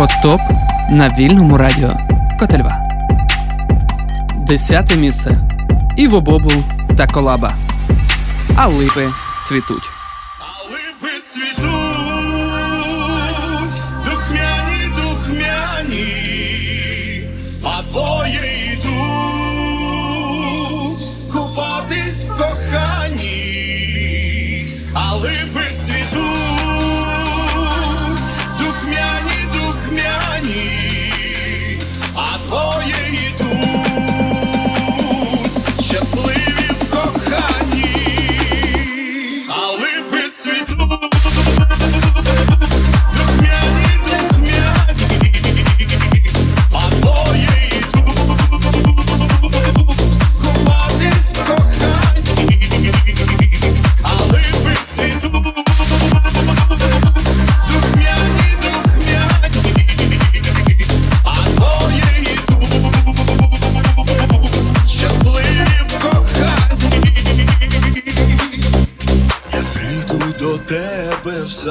Код ТОП на вільному радіо Котельва. Десяте місце. Іво Бобул та колаба. А липи цвітуть. А липи цвітуть.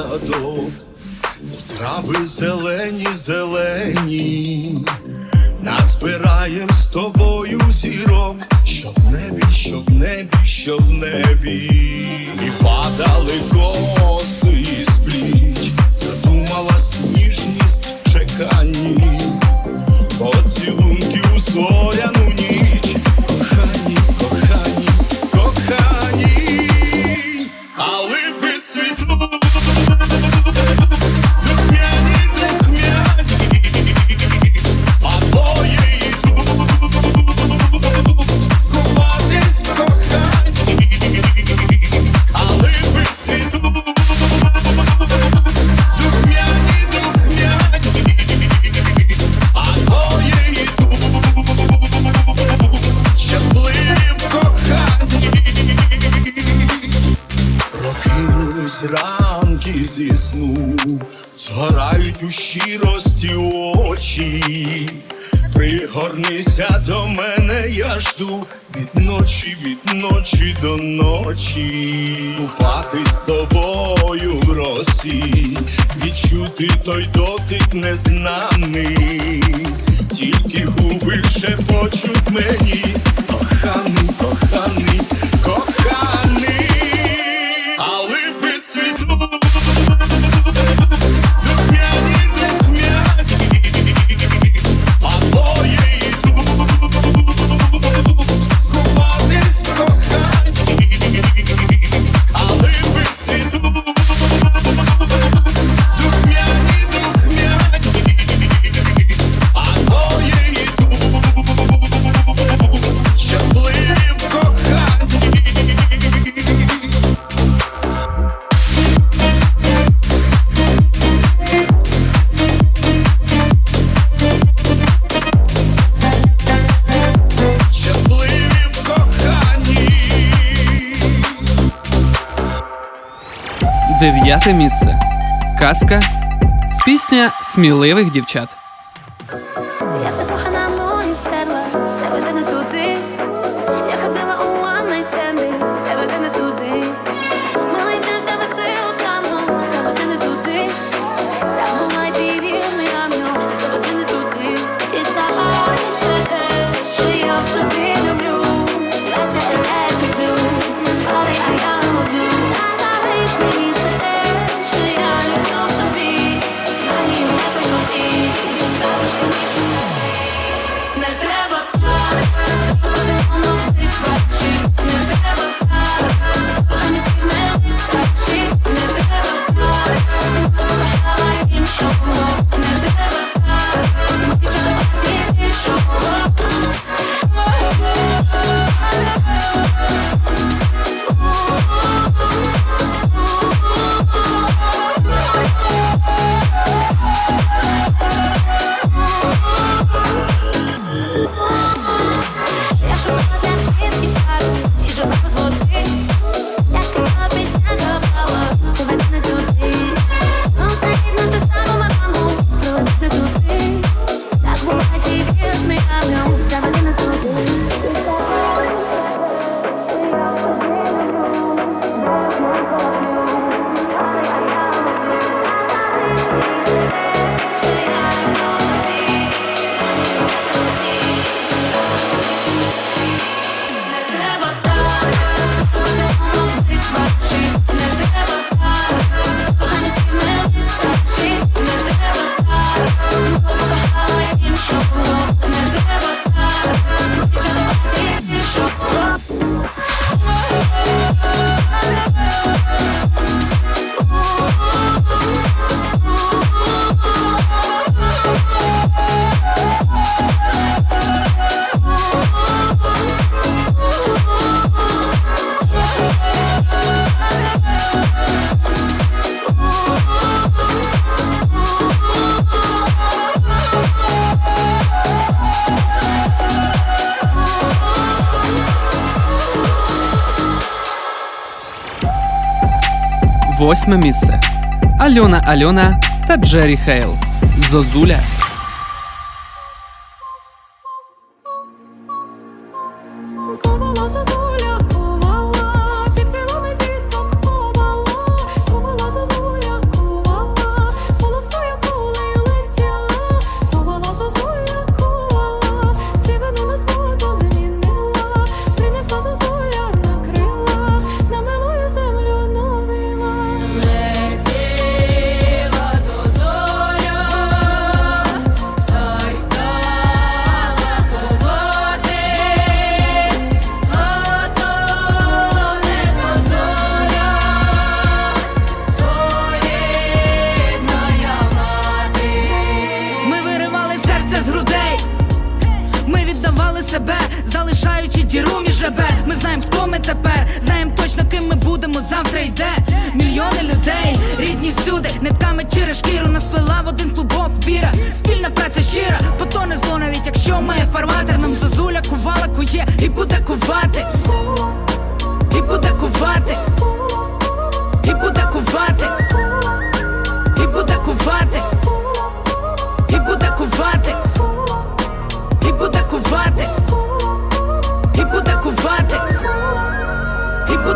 садок, у трави зелені. той дотик не знав. П'яте місце. Казка. Пісня сміливих дівчат. восьме місце: Альона Альона та Джері Хейл. Зозуля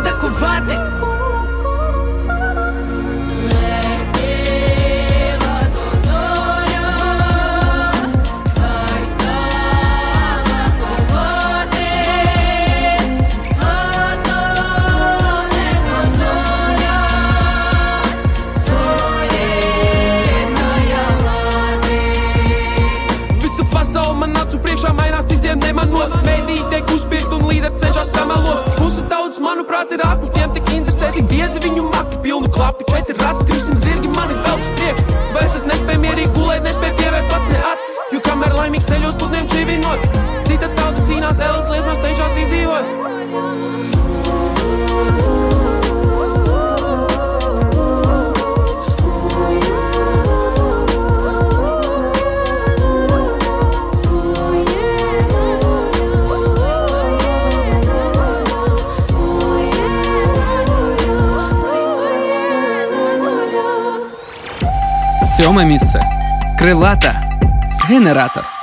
атакувати. Priekšā mainās citiem nemanot Mēdī tiek uzspiegt un līderi cenšas samalot Mūsu prāti ir akli, tiem tik interesē, cik diezi viņu maki pilnu klapu. Četri rati, 300 zirgi mani velks priek. Vairs es nespēju mierīgi gulēt, nespēju pievērt pat ne acis, jo kamēr laimīgs ceļos putniem čīvinot, cita tauta cīnās, elas liesmas cenšas izdzīvot. Сьоме місце. Крилата генератор.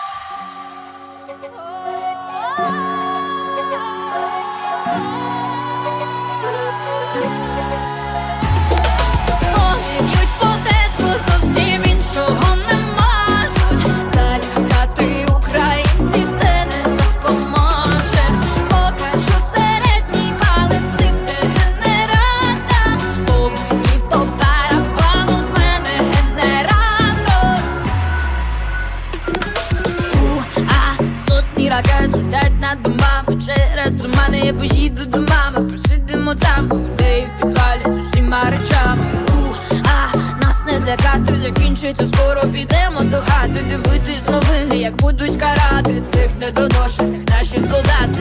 лякати закінчиться, скоро підемо до хати. Дивитись новини, як будуть карати цих недоношених наші солдати.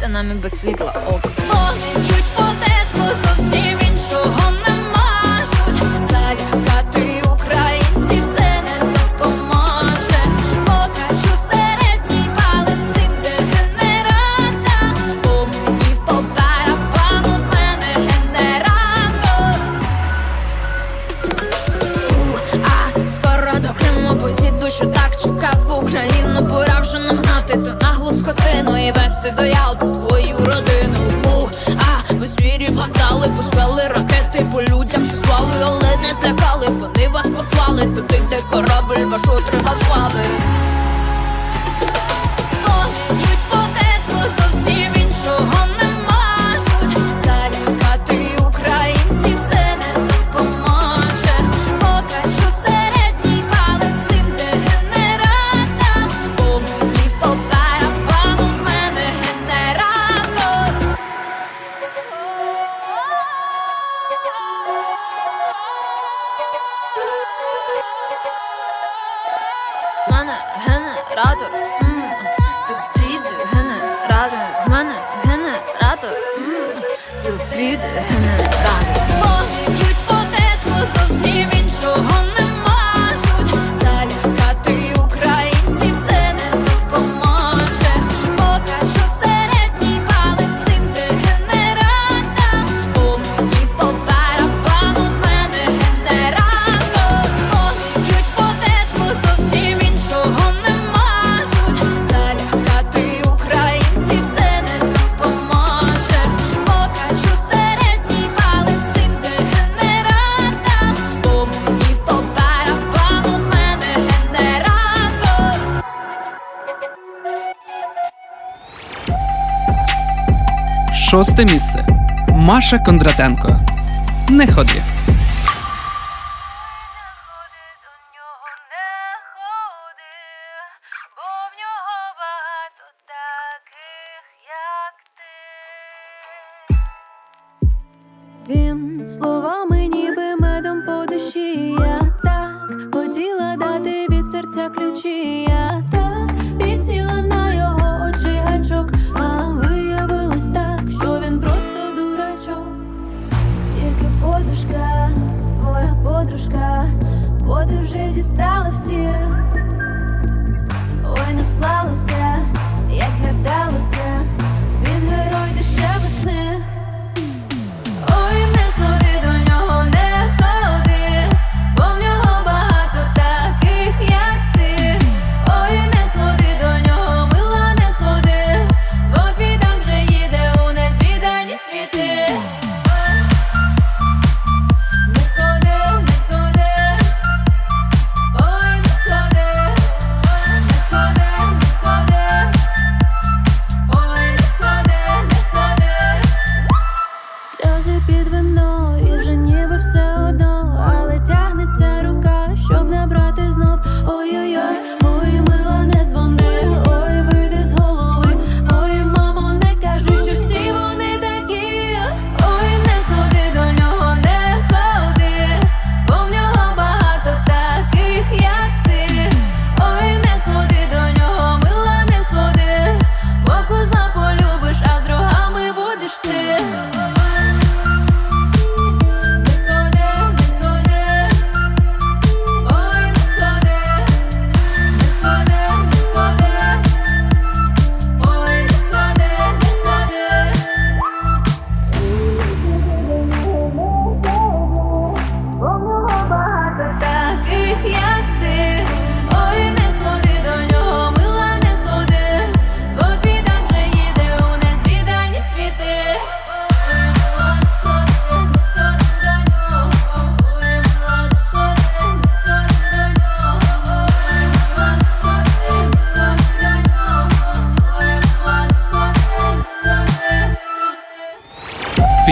Та нам і без світла ок. Вони б'ють по тетку зовсім. Україну і вести до Ялти свою родину. У, а ви звірі вантали, пускали ракети по людям, що спали, але не злякали. Вони вас послали туди, де корабль ваш отримав слави. Шосте місце. Маша Кондратенко. Не ходи. Твоя Боти бо ти вже дістали всіх. Ой, не склалося, як гадалося,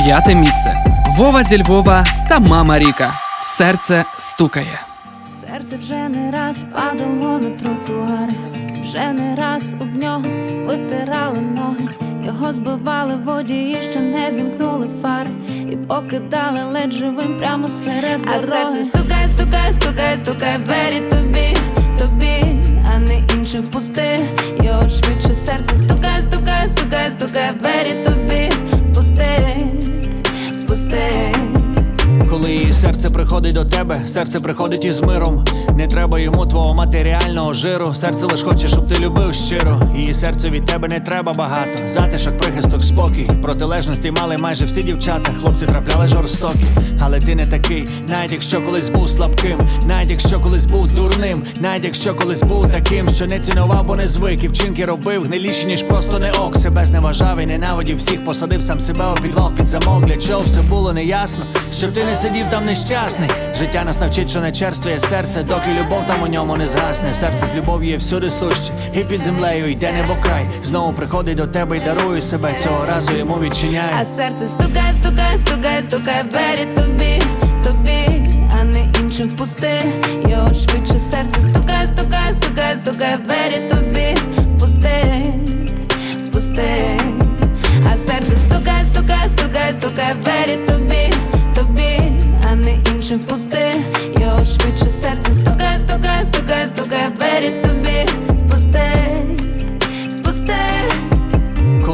П'яте місце. Вова зі Львова та мама Ріка. Серце стукає. Серце вже не раз падало на тротуар, вже не раз об нього витирали ноги, його збивали водії, ще не вімкнули фари, і покидали ледь живим прямо серед дороги. А серце стукає, стукає, стукає, стукає в двері тобі, тобі, а не іншим впусти. Його швидше серце стукає, стукає, стукає, стукає в двері тобі, впусти. Коли серце приходить до тебе, серце приходить із миром. Не треба йому твого матеріального жиру. Серце лиш хоче, щоб ти любив щиро. Її серцю від тебе не треба багато. Затишок, прихисток, спокій. Протилежності мали майже всі дівчата. Хлопці трапляли жорстокі, але ти не такий. Навіть якщо колись був слабким, навіть якщо колись був дурним, навіть якщо колись був таким, що не цінував, бо не звик і вчинки робив не лічі, ніж просто не ок. Себе зневажав і ненавидів всіх, посадив сам себе у підвал під замок. Для чого все було неясно, щоб ти не сидів там нещасний. Життя нас навчить, що не черствує серце, доки любов там у ньому не згасне. Серце з любов'ю є всюди суще, і під землею йде не небокрай. Знову приходить до тебе і дарує себе. Цього разу йому відчиняє. А серце стукає, стукає, стукає, стукає в двері тобі, тобі, а не іншим впусти. Його швидше серце стукає, стукає, стукає, стукає в двері тобі, впусти, впусти. А серце стукає, стукає, стукає, стукає в двері тобі, тобі, а не іншим впусти. Його швидше серце стукає, стукає, стукає, стукає в двері тобі, впусти, впусти.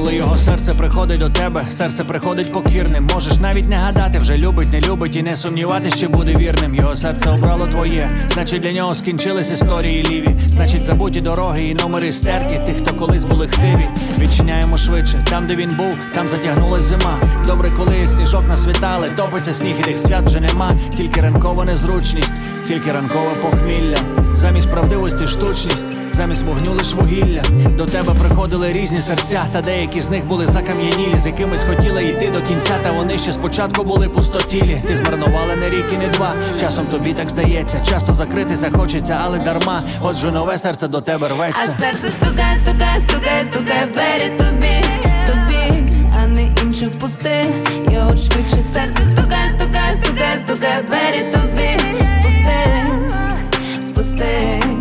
Коли його серце приходить до тебе, серце приходить покірним. Можеш навіть не гадати, вже любить, не любить і не сумнівати, що буде вірним. Його серце обрало твоє. Значить, для нього скінчились історії ліві. Значить, забуті дороги і номери стерті. Тих, хто колись були хтиві. Відчиняємо швидше. Там, де він був, там затягнулась зима. Добре, коли сніжок насвітали, топиться сніг і тих свят вже нема. Тільки ранкова незручність, тільки ранкове похмілля. Замість правдивості штучність замість вогню лиш вугілля. До тебе приходили різні серця, та деякі з них були закам'янілі, з якимись хотіла йти до кінця. Та вони ще спочатку були пустотілі. Ти змарнувала не рік і не два. Часом тобі так здається. Часто закрити хочеться, але дарма. Отже, нове серце до тебе рветься. А серце стукає, стукає, стукає, стукає в тобі, тобі, а не іншим впусти. Я от швидше серце стукає, стукає, стукає, стукає в тобі. пусти. впусти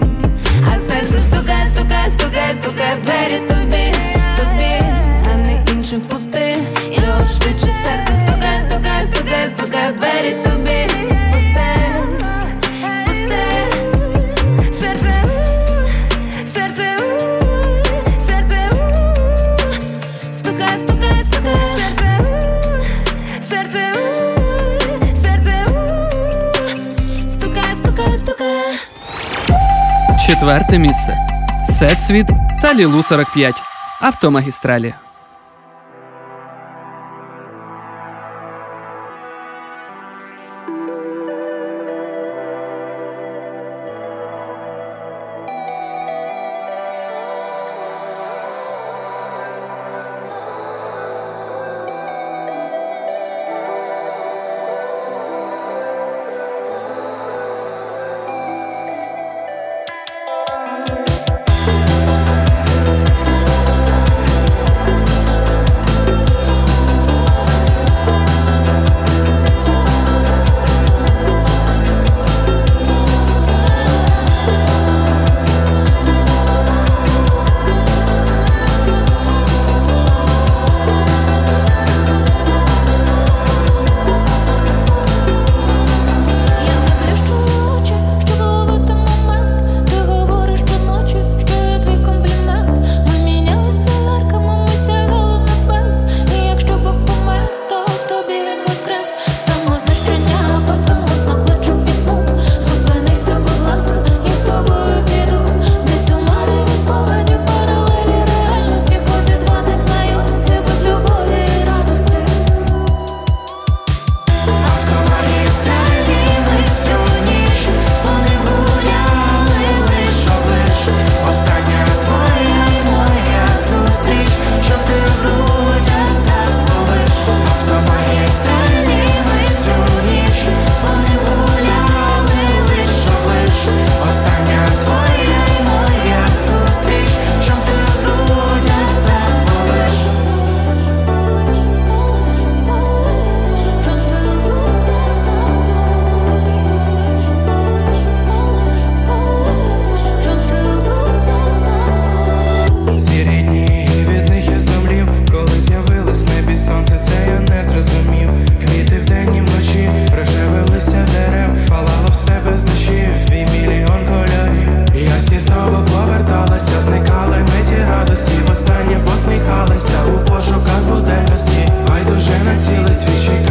якась дука двері тобі, тобі, а не іншим впусти Його швидше серце стукай, стукай, стукай, стукай двері тобі, серце, серце, серце, стукай, стукай, стукай, серце, серце, серце, стукай, стукай, стукай. Четверте місце. Сет світ та Лілу 45 автомагістралі. у пошуках буде весні, байдуже на цілий свічі.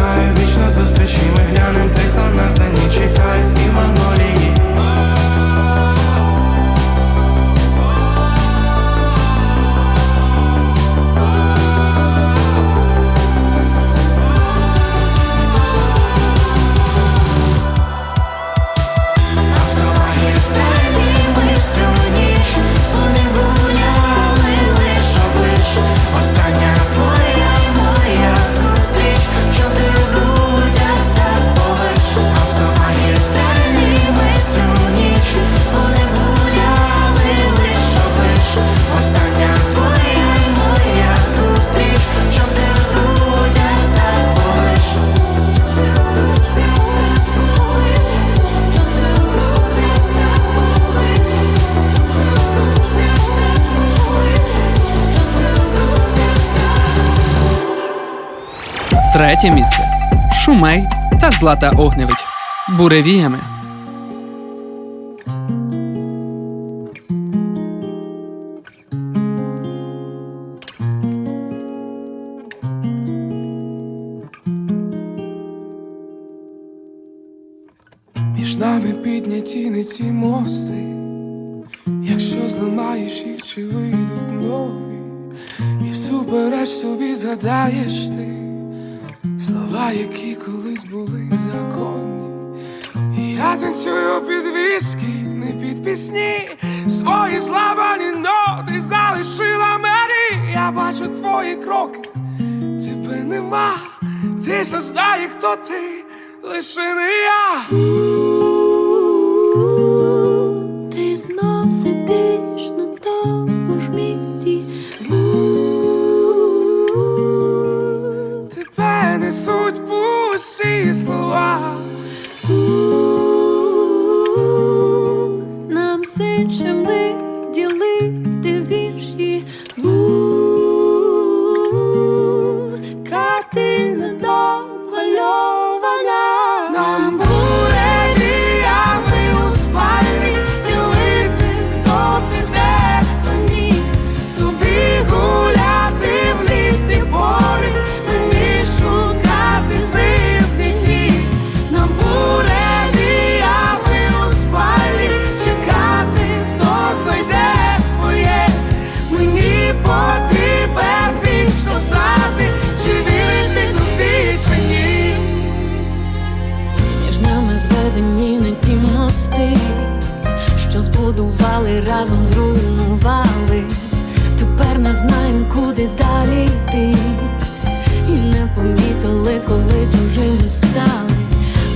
Третє місце Шумей та Злата Огневич. Буревіями. Між нами підняті не ці мости, якщо зламаєш їх, чи вийдуть нові, і всупереч собі згадаєш, Слова, які колись були законні, я танцюю під віскі, не під пісні, свої слабані ноти залишила мені, я бачу твої кроки, тебе нема, ти ж знає, хто ти, лише не я. зелені не ті мости, що збудували, разом зруйнували. Тепер не знаємо, куди далі йти, і не помітили, коли чужими стали.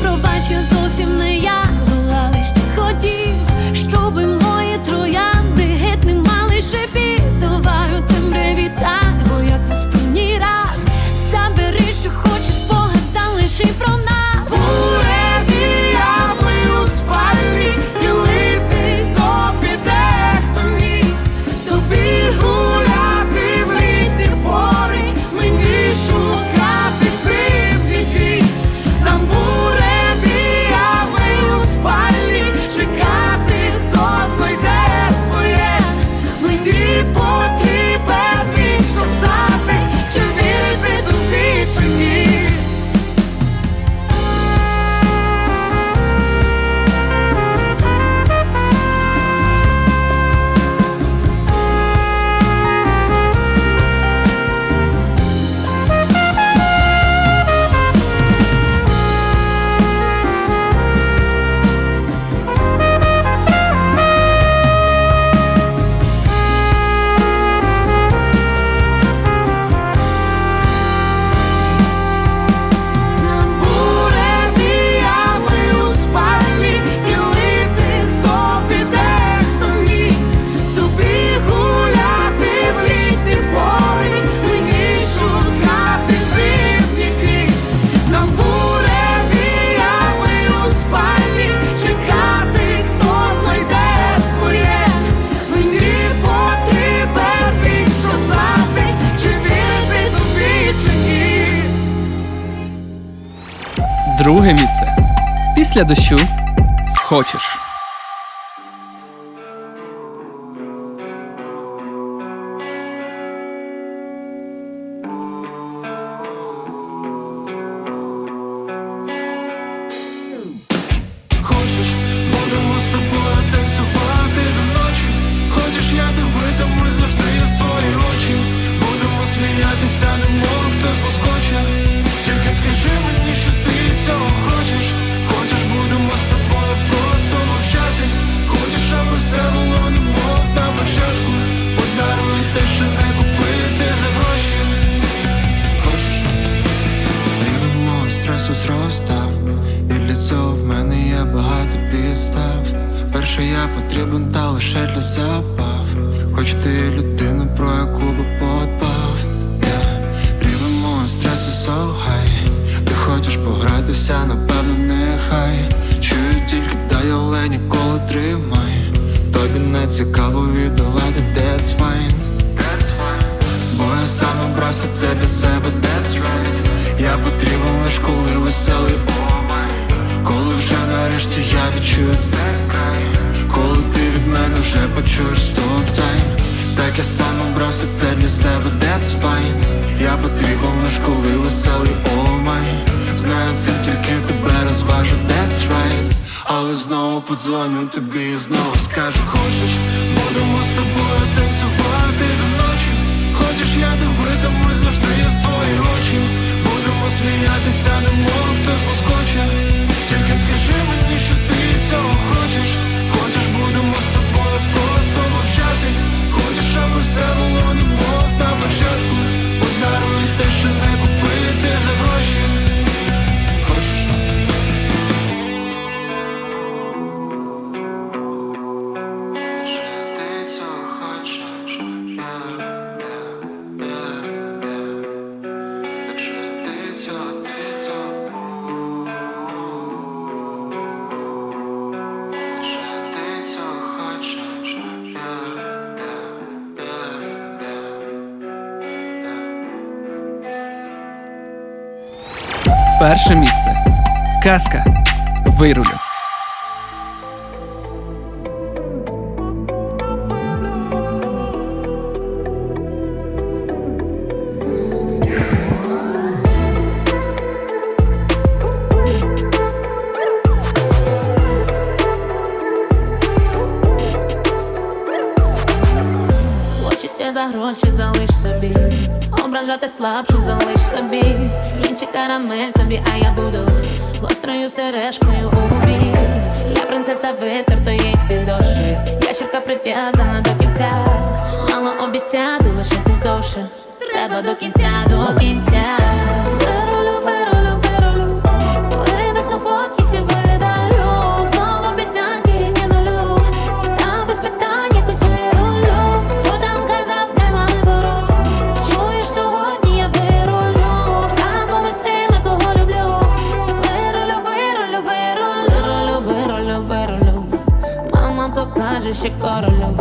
Пробач, я зовсім не я була, лиш ти хотів, щоби мої троянди геть не мали шипів, товару тим ревітали. Друге місце. Після дощу хочеш. Стресу зростав, і цього в мене є багато підстав. Перше я потрібен та лише для забав. Хоч ти людина, про яку би подбав. Yeah. Рівень мого стресу high Ти хочеш погратися, напевно, нехай. Чую тільки дай, але ніколи тримай. Тобі не цікаво віддавати, that's fine. That's fine. Бо я сам обрався це для себе, that's right Я потрібен лиш коли веселий омай Коли вже нарешті я відчую це край Коли ти від мене вже почуєш стоп тайм. Так я сам обрався це для себе, that's fine. Я потрібен лиш коли веселий омай Знаю це тільки тебе розважу, that's right. Але знову подзвоню тобі і знову скажу Хочеш, будемо з тобою танцювати Перше місце. Казка. Вирулю. Ображати слабшу залиш собі. Інші карамель тобі, а я буду гострою сережкою у губі. Я принцеса витертої підошви Ящерка прив'язана до кінця, мало обіцяти лишитись довше Треба до кінця, до кінця покаже ще королю.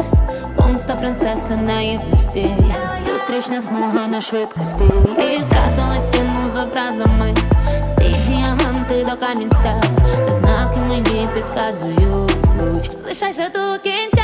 Помста принцеси наївності Зустрічна смуга на швидкості. І втратила ціну з образами. Всі діаманти до камінця. Та знаки мені підказують. Лишайся до кінця,